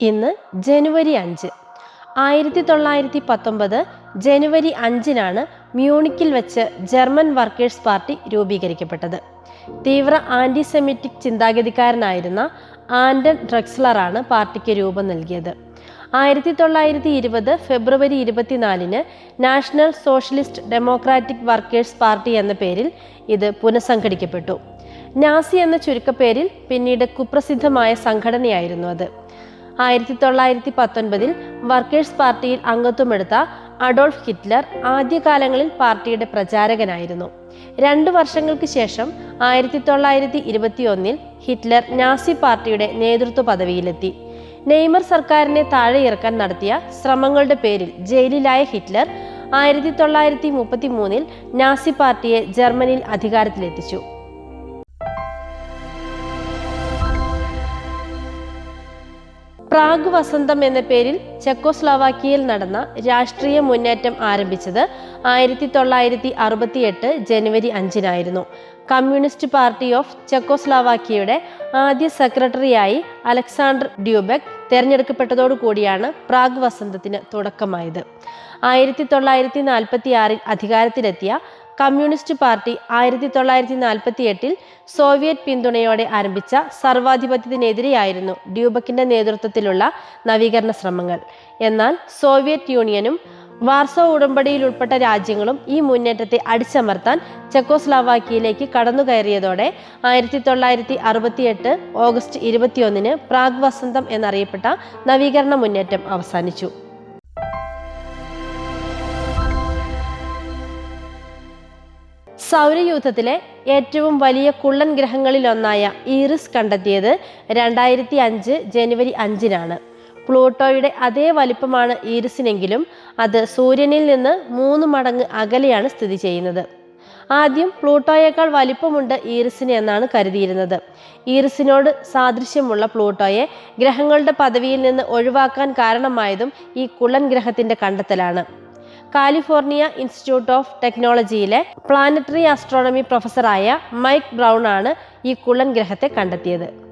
ഇന്ന് ജനുവരി അഞ്ച്. ആയിരത്തി തൊള്ളായിരത്തി പത്തൊമ്പത് ജനുവരി അഞ്ചിനാണ് മ്യൂണിക്കിൽ വെച്ച് ജർമ്മൻ വർക്കേഴ്സ് പാർട്ടി രൂപീകരിക്കപ്പെട്ടത്. തീവ്ര ആന്റിസെമിറ്റിക് ചിന്താഗതിക്കാരനായിരുന്ന ആൻഡൻ ഡ്രക്സ്ലറാണ് പാർട്ടിക്ക് രൂപം നൽകിയത്. ആയിരത്തി തൊള്ളായിരത്തി ഇരുപത് ഫെബ്രുവരി ഇരുപത്തിനാലിന് national socialist democratic workers party എന്ന പേരിൽ ഇത് പുനഃസംഘടിക്കപ്പെട്ടു. നാസി എന്ന ചുരുക്കപ്പേരിൽ പിന്നീട് കുപ്രസിദ്ധമായ സംഘടനയായിരുന്നു അത്. ആയിരത്തി തൊള്ളായിരത്തി പത്തൊൻപതിൽ വർക്കേഴ്സ് പാർട്ടിയിൽ അംഗത്വമെടുത്ത അഡോൾഫ് ഹിറ്റ്ലർ ആദ്യകാലങ്ങളിൽ പാർട്ടിയുടെ പ്രചാരകനായിരുന്നു. രണ്ടു വർഷങ്ങൾക്ക് ശേഷം ആയിരത്തി തൊള്ളായിരത്തി ഇരുപത്തിയൊന്നിൽ ഹിറ്റ്ലർ നാസി പാർട്ടിയുടെ നേതൃത്വ പദവിയിലെത്തി. നെയ്മർ സർക്കാരിനെ താഴെ ഇറക്കാൻ നടത്തിയ ശ്രമങ്ങളുടെ പേരിൽ ജയിലിലായ ഹിറ്റ്ലർ ആയിരത്തി തൊള്ളായിരത്തി മുപ്പത്തി മൂന്നിൽ നാസി പാർട്ടിയെ ജർമ്മനിയിൽ അധികാരത്തിലെത്തിച്ചു. പ്രാഗ് വസന്തം എന്ന പേരിൽ ചെക്കോസ്ലോവാക്കിയയിൽ നടന്ന രാഷ്ട്രീയ മുന്നേറ്റം ആരംഭിച്ചത് ആയിരത്തി തൊള്ളായിരത്തി അറുപത്തിയെട്ട് ജനുവരി അഞ്ചിനായിരുന്നു. കമ്മ്യൂണിസ്റ്റ് പാർട്ടി ഓഫ് ചെക്കോസ്ലോവാക്കിയയുടെ ആദ്യ സെക്രട്ടറിയായി അലക്സാണ്ടർ ഡ്യൂബെക് തെരഞ്ഞെടുക്കപ്പെട്ടതോടുകൂടിയാണ് പ്രാഗ് വസന്തത്തിന് തുടക്കമായത്. ആയിരത്തി തൊള്ളായിരത്തി നാൽപ്പത്തി അധികാരത്തിലെത്തിയ കമ്മ്യൂണിസ്റ്റ് പാർട്ടി ആയിരത്തി തൊള്ളായിരത്തി നാൽപ്പത്തി എട്ടിൽ സോവിയറ്റ് പിന്തുണയോടെ ആരംഭിച്ച സർവാധിപത്യത്തിനെതിരെയായിരുന്നു ഡ്യൂബക്കിന്റെ നേതൃത്വത്തിലുള്ള നവീകരണ ശ്രമങ്ങൾ. എന്നാൽ സോവിയറ്റ് യൂണിയനും വാർസോ ഉടമ്പടിയിൽ ഉൾപ്പെട്ട രാജ്യങ്ങളും ഈ മുന്നേറ്റത്തെ അടിച്ചമർത്താൻ ചെക്കോസ്ലാവാക്കിയയിലേക്ക് കടന്നുകയറിയതോടെ ആയിരത്തി തൊള്ളായിരത്തി അറുപത്തിയെട്ട് ഓഗസ്റ്റ് ഇരുപത്തിയൊന്നിന് പ്രാഗ് വസന്തം എന്നറിയപ്പെട്ട നവീകരണ മുന്നേറ്റം അവസാനിച്ചു. സൗരയൂഥത്തിലെ ഏറ്റവും വലിയ കുള്ളൻ ഗ്രഹങ്ങളിലൊന്നായ ഈറിസ് കണ്ടെത്തിയത് രണ്ടായിരത്തി അഞ്ച് ജനുവരി അഞ്ചിനാണ്. പ്ലൂട്ടോയുടെ അതേ വലിപ്പമാണ് ഈറിസിനെങ്കിലും അത് സൂര്യനിൽ നിന്ന് മൂന്ന് മടങ്ങ് അകലെയാണ് സ്ഥിതി ചെയ്യുന്നത്. ആദ്യം പ്ലൂട്ടോയേക്കാൾ വലിപ്പമുണ്ട് ഈറിസിന് എന്നാണ് കരുതിയിരുന്നത്. ഈറിസിനോട് സാദൃശ്യമുള്ള പ്ലൂട്ടോയെ ഗ്രഹങ്ങളുടെ പദവിയിൽ നിന്ന് ഒഴിവാക്കാൻ കാരണമായതും ഈ കുള്ളൻ ഗ്രഹത്തിന്റെ കണ്ടെത്തലാണ്. കാലിഫോർണിയ ഇൻസ്റ്റിറ്റ്യൂട്ട് ഓഫ് ടെക്നോളജിയിലെ പ്ലാനറ്ററി ആസ്ട്രോണമി പ്രൊഫസറായ മൈക്ക് ബ്രൗൺ ആണ് ഈ കുളൻ ഗ്രഹത്തെ കണ്ടെത്തിയത്.